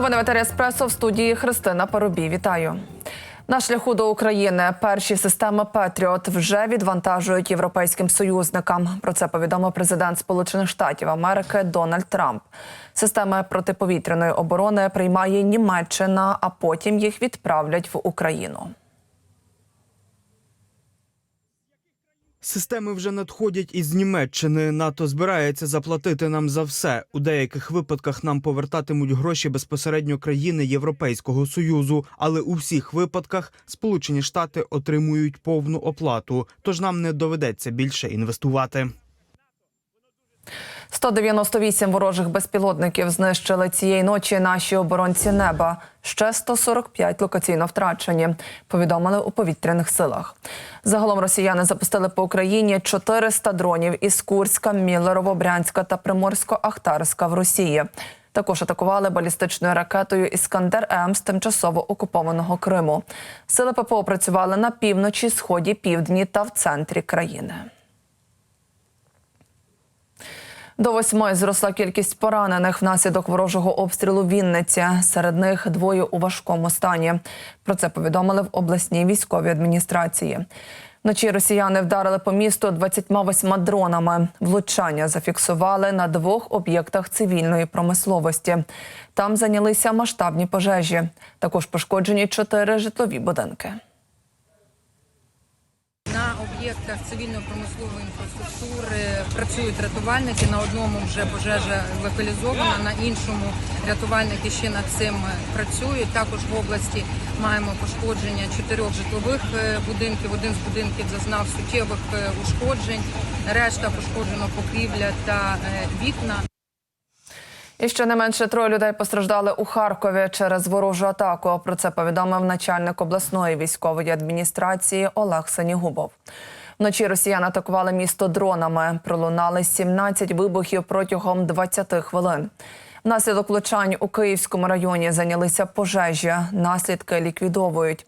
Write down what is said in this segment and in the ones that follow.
Новини в етері Еспресо в студії Христина Парубій. Вітаю. На шляху до України перші системи Петріот вже відвантажують європейським союзникам. Про це повідомив президент Сполучених Штатів Америки Дональд Трамп. Системи протиповітряної оборони приймає Німеччина, а потім їх відправлять в Україну. Системи вже надходять із Німеччини. НАТО збирається заплатити нам за все. У деяких випадках нам повертатимуть гроші безпосередньо країни Європейського союзу, але у всіх випадках Сполучені Штати отримують повну оплату, тож нам не доведеться більше інвестувати. 198 ворожих безпілотників знищили цієї ночі наші оборонці неба. Ще 145 локаційно втрачені. Повідомили у повітряних силах. Загалом росіяни запустили по Україні 400 дронів із Курська, Міллерово, Брянська та Приморсько-Ахтарська в Росії. Також атакували балістичною ракетою Іскандер М з тимчасово окупованого Криму. Сили ППО працювали на півночі, сході, півдні та в центрі країни. До восьми зросла кількість поранених внаслідок ворожого обстрілу Вінниці. Серед них двоє у важкому стані. Про це повідомили в обласній військовій адміністрації. Вночі росіяни вдарили по місту 28 дронами. Влучання зафіксували на двох об'єктах цивільної промисловості. Там зайнялися масштабні пожежі. Також пошкоджені чотири житлові будинки. Об'єктах цивільно-промислової інфраструктури працюють рятувальники. На одному вже пожежа локалізована, на іншому рятувальники ще над цим працюють. Також в області маємо пошкодження чотирьох житлових е, будинків. Один з будинків зазнав суттєвих е, ушкоджень. Решта пошкоджено покрівля та е, вікна. І ще не менше троє людей постраждали у Харкові через ворожу атаку. Про це повідомив начальник обласної військової адміністрації Олег Санігубов. Вночі росіяни атакували місто дронами. Пролунали 17 вибухів протягом 20 хвилин. Внаслідок влучань у Київському районі зайнялися пожежі. Наслідки ліквідовують.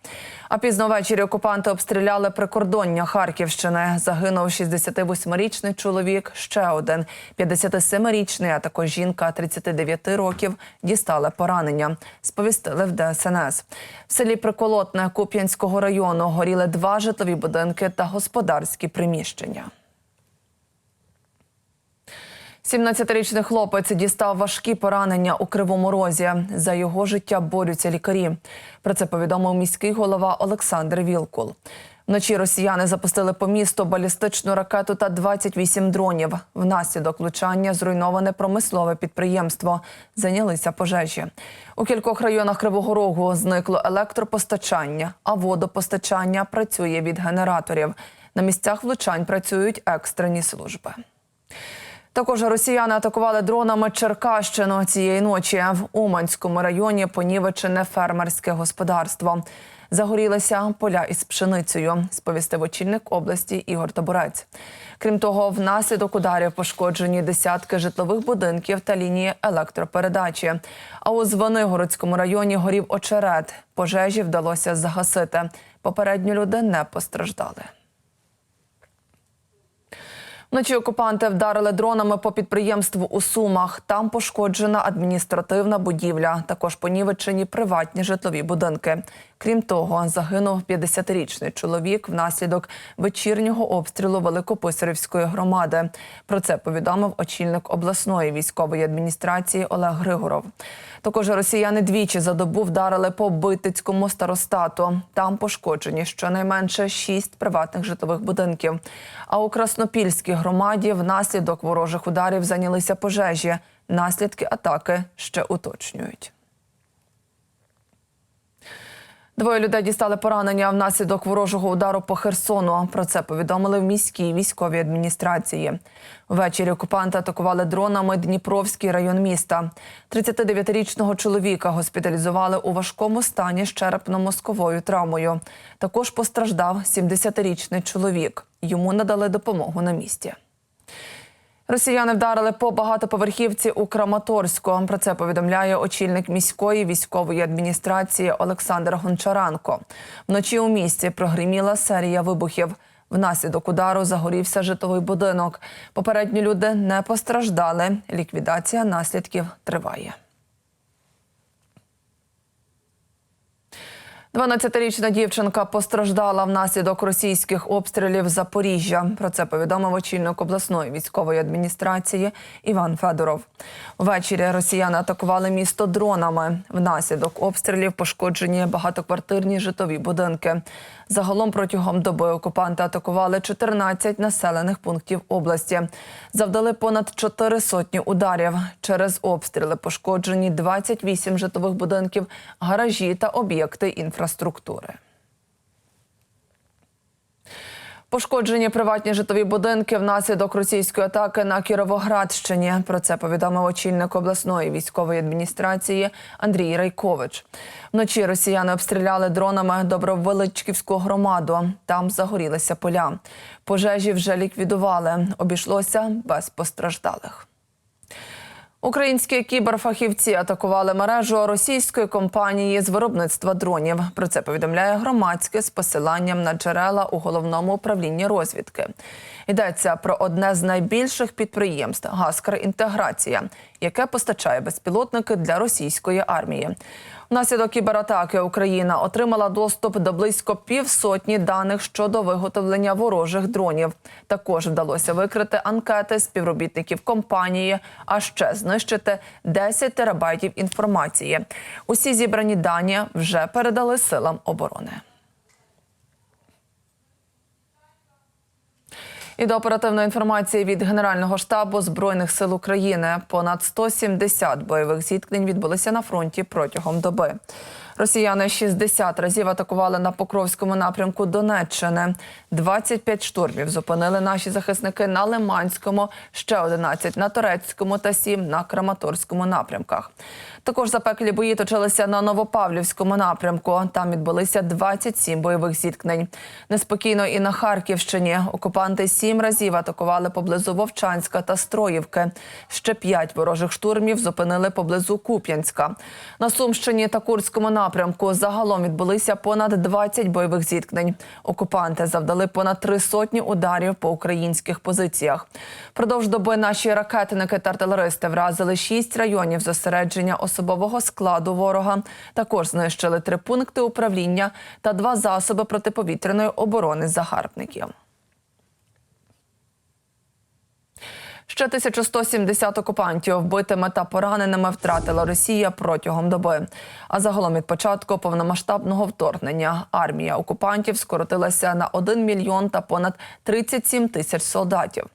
А пізно ввечері окупанти обстріляли прикордоння Харківщини. Загинув 68-річний чоловік. Ще один 57-річний, а також жінка 39 років дістали поранення. Сповістили в ДСНС. В селі Приколотне Куп'янського району горіли два житлові будинки та господарські приміщення. 17-річний хлопець дістав важкі поранення у кривому розі. За його життя борються лікарі. Про це повідомив міський голова Олександр Вілкул. Вночі росіяни запустили по місту балістичну ракету та 28 дронів. Внаслідок влучання зруйноване промислове підприємство. Зайнялися пожежі. У кількох районах Кривого Рогу зникло електропостачання, а водопостачання працює від генераторів. На місцях влучань працюють екстрені служби. Також росіяни атакували дронами Черкащину цієї ночі. В Уманському районі понівечене фермерське господарство. Загорілися поля із пшеницею, сповістив очільник області Ігор Табурець. Крім того, внаслідок ударів пошкоджені десятки житлових будинків та лінії електропередачі. А у Звенигородському районі горів очерет. Пожежі вдалося загасити. Попередньо люди не постраждали. Вночі окупанти вдарили дронами по підприємству у Сумах. Там пошкоджена адміністративна будівля. Також понівечені приватні житлові будинки. Крім того, загинув 50-річний чоловік внаслідок вечірнього обстрілу Великописарівської громади. Про це повідомив очільник обласної військової адміністрації Олег Григоров. Також росіяни двічі за добу вдарили по Битицькому старостату. Там пошкоджені щонайменше шість приватних житлових будинків. А у Краснопільській громаді внаслідок ворожих ударів зайнялися пожежі. Наслідки атаки ще уточнюють. Двоє людей дістали поранення внаслідок ворожого удару по Херсону. Про це повідомили в міській військовій адміністрації. Ввечері окупанти атакували дронами Дніпровський район міста. 39-річного чоловіка госпіталізували у важкому стані з черепно-мозковою травмою. Також постраждав 70-річний чоловік. Йому надали допомогу на місці. Росіяни вдарили по багатоповерхівці у Краматорську. Про це повідомляє очільник міської військової адміністрації Олександр Гончаренко. Вночі у місті прогриміла серія вибухів. Внаслідок удару загорівся житловий будинок. Попередні люди не постраждали. Ліквідація наслідків триває. 12-річна дівчинка постраждала внаслідок російських обстрілів Запоріжжя. Про це повідомив очільник обласної військової адміністрації Іван Федоров. Ввечері росіяни атакували місто дронами. Внаслідок обстрілів пошкоджені багатоквартирні житлові будинки. Загалом протягом доби окупанти атакували 14 населених пунктів області. Завдали понад 4 сотні ударів. Через обстріли пошкоджені 28 житлових будинків, гаражі та об'єкти інфраструктури. Пошкоджені приватні житлові будинки внаслідок російської атаки на Кіровоградщині. Про це повідомив очільник обласної військової адміністрації Андрій Райкович. Вночі росіяни обстріляли дронами Добровеличківську громаду. Там загорілися поля. Пожежі вже ліквідували. Обійшлося без постраждалих. Українські кіберфахівці атакували мережу російської компанії з виробництва дронів. Про це повідомляє громадське з посиланням на джерела у головному управлінні розвідки. Йдеться про одне з найбільших підприємств Гаскар Інтеграція, яке постачає безпілотники для російської армії. Внаслідок кібератаки Україна отримала доступ до близько півсотні даних щодо виготовлення ворожих дронів. Також вдалося викрити анкети співробітників компанії, а ще знищити 10 терабайтів інформації. Усі зібрані дані вже передали силам оборони. І до оперативної інформації від Генерального штабу Збройних сил України понад 170 бойових зіткнень відбулися на фронті протягом доби. Росіяни 60 разів атакували на Покровському напрямку Донеччини. 25 штурмів зупинили наші захисники на Лиманському, ще 11 на Торецькому та 7 на Краматорському напрямках. Також запеклі бої точилися на Новопавлівському напрямку. Там відбулися 27 бойових зіткнень. Неспокійно і на Харківщині. Окупанти сім разів атакували поблизу Вовчанська та Строївки. Ще п'ять ворожих штурмів зупинили поблизу Куп'янська. На Сумщині та Курському напрямку загалом відбулися понад 20 бойових зіткнень. Окупанти завдали понад три сотні ударів по українських позиціях. Продовж доби наші ракетники та артилеристи вразили шість районів зосередження особового складу ворога. Також знищили три пункти управління та два засоби протиповітряної оборони загарбників. Ще 1170 окупантів вбитими та пораненими втратила Росія протягом доби. А загалом від початку повномасштабного вторгнення армія окупантів скоротилася на 1 мільйон та понад 37 тисяч солдатів.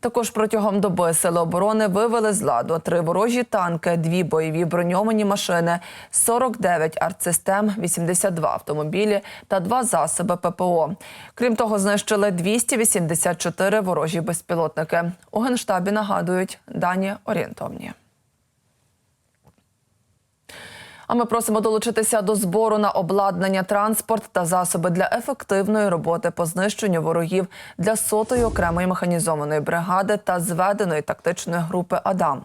Також протягом доби сили оборони вивели з ладу три ворожі танки, дві бойові броньовані машини, 49 артсистем, 82 автомобілі та два засоби ППО. Крім того, знищили 284 ворожі безпілотники. У генштабі нагадують дані орієнтовні. А ми просимо долучитися до збору на обладнання, транспорт та засоби для ефективної роботи по знищенню ворогів для сотої окремої механізованої бригади та зведеної тактичної групи Адам.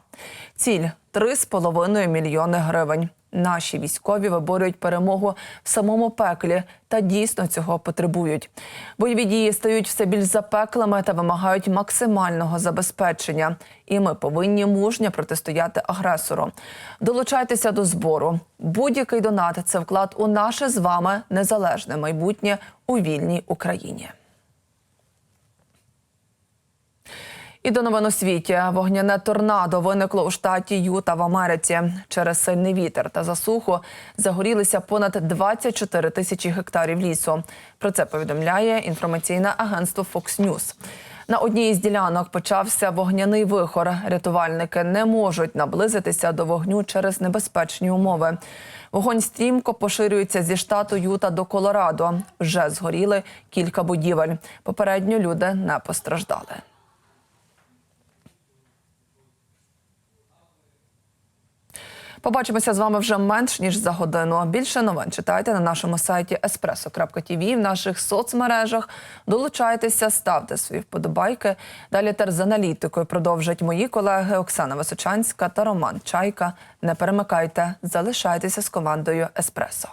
Ціль 3,5 мільйони гривень. Наші військові виборюють перемогу в самому пеклі та дійсно цього потребують. Бойові дії стають все більш запеклими та вимагають максимального забезпечення. І ми повинні мужньо протистояти агресору. Долучайтеся до збору. Будь-який донат це вклад у наше з вами незалежне майбутнє у вільній Україні. І до новин у світі вогняне торнадо виникло у штаті Юта в Америці. Через сильний вітер та засуху загорілися понад 24 тисячі гектарів лісу. Про це повідомляє інформаційне агентство Fox News. На одній із ділянок почався вогняний вихор. Рятувальники не можуть наблизитися до вогню через небезпечні умови. Вогонь стрімко поширюється зі штату Юта до Колорадо. Вже згоріли кілька будівель. Попередньо люди не постраждали. Побачимося з вами вже менш ніж за годину. Більше новин читайте на нашому сайті espresso.tv, в наших соцмережах. Долучайтеся, ставте свої вподобайки. Далі тер з аналітикою продовжать мої колеги Оксана Височанська та Роман Чайка. Не перемикайте, залишайтеся з командою Еспресо.